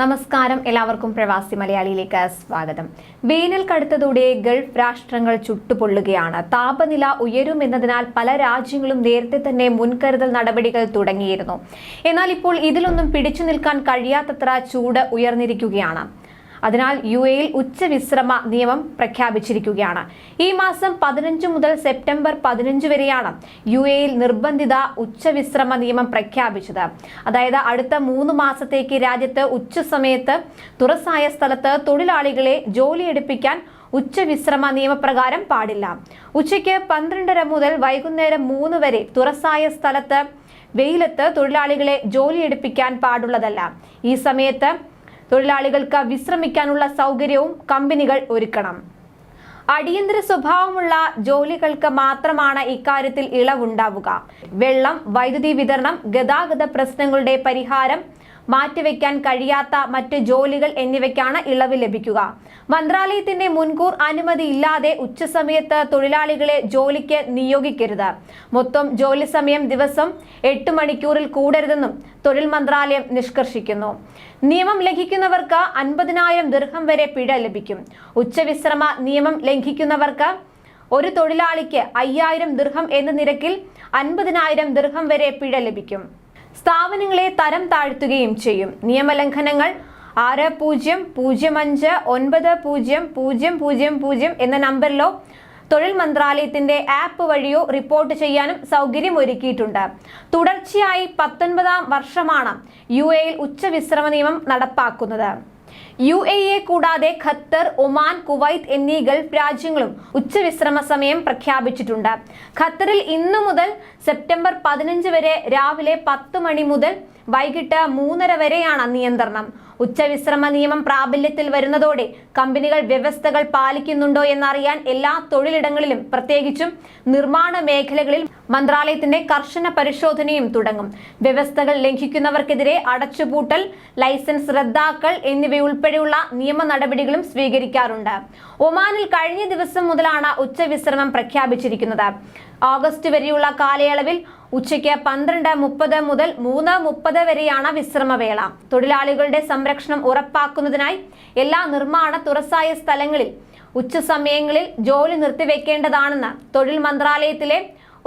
നമസ്കാരം. എല്ലാവർക്കും പ്രവാസി മലയാളിയിലേക്ക് സ്വാഗതം. വേനൽ കടുത്തതോടെ ഗൾഫ് രാഷ്ട്രങ്ങൾ ചുട്ടുപൊള്ളുകയാണ്. താപനില ഉയരുമെന്നതിനാൽ പല രാജ്യങ്ങളും നേരത്തെ തന്നെ മുൻകരുതൽ നടപടികൾ തുടങ്ങിയിരുന്നു. എന്നാൽ ഇപ്പോൾ ഇതിലൊന്നും പിടിച്ചു നിൽക്കാൻ കഴിയാത്തത്ര ചൂട് ഉയർന്നിരിക്കുകയാണ്. അതിനാൽ യു എയിൽ ഉച്ചവിശ്രമ നിയമം പ്രഖ്യാപിച്ചിരിക്കുകയാണ്. ഈ മാസം പതിനഞ്ച് മുതൽ സെപ്റ്റംബർ പതിനഞ്ച് വരെയാണ് യു എയിൽ നിർബന്ധിത ഉച്ചവിശ്രമ നിയമം പ്രഖ്യാപിച്ചത്. അതായത് അടുത്ത മൂന്ന് മാസത്തേക്ക് രാജ്യത്ത് ഉച്ച സമയത്ത് തുറസായ സ്ഥലത്ത് തൊഴിലാളികളെ ജോലിയെടുപ്പിക്കാൻ ഉച്ചവിശ്രമ നിയമപ്രകാരം പാടില്ല. ഉച്ചയ്ക്ക് പന്ത്രണ്ടര മുതൽ വൈകുന്നേരം മൂന്ന് വരെ തുറസായ സ്ഥലത്ത് വെയിലത്ത് തൊഴിലാളികളെ ജോലിയെടുപ്പിക്കാൻ പാടുള്ളതല്ല. ഈ സമയത്ത് തൊഴിലാളികൾക്ക് വിശ്രമിക്കാനുള്ള സൗകര്യവും കമ്പനികൾ ഒരുക്കണം. അടിയന്തര സ്വഭാവമുള്ള ജോലികൾക്ക് മാത്രമാണ് ഇക്കാര്യത്തിൽ ഇളവുണ്ടാവുക. വെള്ളം വൈദ്യുതി വിതരണം ഗതാഗത പ്രശ്നങ്ങളുടെ പരിഹാരം മാറ്റിവെക്കാൻ കഴിയാത്ത മറ്റ് ജോലികൾ എന്നിവയ്ക്കാണ് ഇളവ് ലഭിക്കുക. മന്ത്രാലയത്തിന്റെ മുൻകൂർ അനുമതി ഇല്ലാതെ ഉച്ചസമയത്ത് തൊഴിലാളികളെ ജോലിക്ക് നിയോഗിക്കരുത്. മൊത്തം ജോലി സമയം ദിവസം എട്ട് മണിക്കൂറിൽ കൂടരുതെന്നും തൊഴിൽ മന്ത്രാലയം നിഷ്കർഷിക്കുന്നു. നിയമം ലംഘിക്കുന്നവർക്ക് അൻപതിനായിരം ദീർഘം വരെ പിഴ ലഭിക്കും. ഉച്ചവിശ്രമ നിയമം ലംഘിക്കുന്നവർക്ക് ഒരു തൊഴിലാളിക്ക് അയ്യായിരം ദീർഘം എന്ന നിരക്കിൽ അൻപതിനായിരം ദീർഘം വരെ പിഴ ലഭിക്കും. സ്ഥാപനങ്ങളെ തരം താഴ്ത്തുകയും ചെയ്യും. നിയമലംഘനങ്ങൾ ആറ് പൂജ്യം പൂജ്യം അഞ്ച് ഒൻപത് പൂജ്യം പൂജ്യം പൂജ്യം പൂജ്യം എന്ന നമ്പറിലോ തൊഴിൽ മന്ത്രാലയത്തിന്റെ ആപ്പ് വഴിയോ റിപ്പോർട്ട് ചെയ്യാനും സൗകര്യം ഒരുക്കിയിട്ടുണ്ട് തുടർച്ചയായി പത്തൊൻപതാം വർഷമാണ് യു എയിൽ ഉച്ചവിശ്രമ നിയമം നടപ്പാക്കുന്നത്. യു എ എ കൂടാതെ ഖത്തർ ഒമാൻ കുവൈത്ത് എന്നീ ഗൾഫ് രാജ്യങ്ങളും ഉച്ചവിശ്രമ സമയം പ്രഖ്യാപിച്ചിട്ടുണ്ട്. ഖത്തറിൽ ഇന്നു മുതൽ സെപ്റ്റംബർ പതിനഞ്ച് വരെ രാവിലെ പത്ത് മണി മുതൽ വൈകിട്ട് മൂന്നര വരെയാണ് നിയന്ത്രണം. ഉച്ചവിശ്രമ നിയമം പ്രാബല്യത്തിൽ വരുന്നതോടെ കമ്പനികൾ വ്യവസ്ഥകൾ പാലിക്കുന്നുണ്ടോ എന്നറിയാൻ എല്ലാ തൊഴിലിടങ്ങളിലും പ്രത്യേകിച്ചും നിർമ്മാണ മേഖലകളിൽ മന്ത്രാലയത്തിന്റെ കർശന പരിശോധനയും തുടങ്ങും. വ്യവസ്ഥകൾ ലംഘിക്കുന്നവർക്കെതിരെ അടച്ചുപൂട്ടൽ ലൈസൻസ് റദ്ദാക്കൽ എന്നിവയുൾപ്പെടെയുള്ള നിയമ നടപടികളും സ്വീകരിക്കാറുണ്ട്. ഒമാനിൽ കഴിഞ്ഞ ദിവസം മുതലാണ് ഉച്ചവിശ്രമം പ്രഖ്യാപിച്ചിരിക്കുന്നത്. ഓഗസ്റ്റ് വരെയുള്ള കാലയളവിൽ ഉച്ചയ്ക്ക് പന്ത്രണ്ട് മുപ്പത് മുതൽ മൂന്ന് മുപ്പത് വരെയാണ് വിശ്രമവേള. തൊഴിലാളികളുടെ സംരക്ഷണം ഉറപ്പാക്കുന്നതിനായി എല്ലാ നിർമ്മാണ തുറസായ സ്ഥലങ്ങളിൽ ഉച്ച സമയങ്ങളിൽ ജോലി നിർത്തിവെക്കേണ്ടതാണെന്ന് തൊഴിൽ മന്ത്രാലയത്തിലെ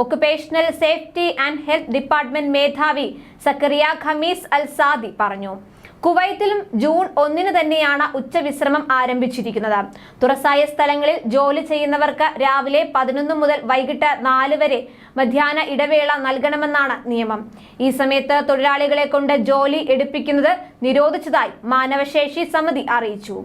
occupational safety and health department മേധാവി സക്കറിയ ഖമീസ് അൽ സാദി പറഞ്ഞു. കുവൈത്തിലും ജൂൺ ഒന്നിന് തന്നെയാണ് ഉച്ചവിശ്രമം ആരംഭിച്ചിരിക്കുന്നത്. തുറസായ സ്ഥലങ്ങളിൽ ജോലി ചെയ്യുന്നവർക്ക് രാവിലെ പതിനൊന്ന് മുതൽ വൈകിട്ട് നാല് വരെ മധ്യാഹ്ന ഇടവേള നൽകണമെന്നാണ് നിയമം. ഈ സമയത്ത് തൊഴിലാളികളെ കൊണ്ട് ജോലി എടുപ്പിക്കുന്നത് നിരോധിച്ചതായി മാനവശേഷി സമിതി അറിയിച്ചു.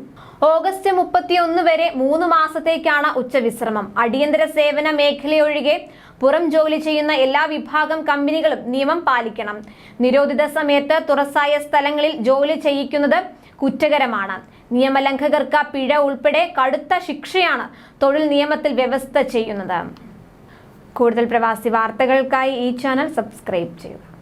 ഓഗസ്റ്റ് മുപ്പത്തിയൊന്ന് വരെ മൂന്ന് മാസത്തേക്കാണ് ഉച്ചവിശ്രമം. അടിയന്തര സേവന മേഖലയൊഴികെ പുറം ജോലി ചെയ്യുന്ന എല്ലാ വിഭാഗം കമ്പനികളും നിയമം പാലിക്കണം. നിരോധിത സമയത്ത് തുറസായ സ്ഥലങ്ങളിൽ ജോലി ചെയ്യിക്കുന്നത് കുറ്റകരമാണ്. നിയമലംഘകർക്ക് പിഴ ഉൾപ്പെടെ കടുത്ത ശിക്ഷയാണ് തൊഴിൽ നിയമത്തിൽ വ്യവസ്ഥ ചെയ്യുന്നത്. കൂടുതൽ പ്രവാസി വാർത്തകൾക്കായി ഈ ചാനൽ സബ്സ്ക്രൈബ് ചെയ്യുക.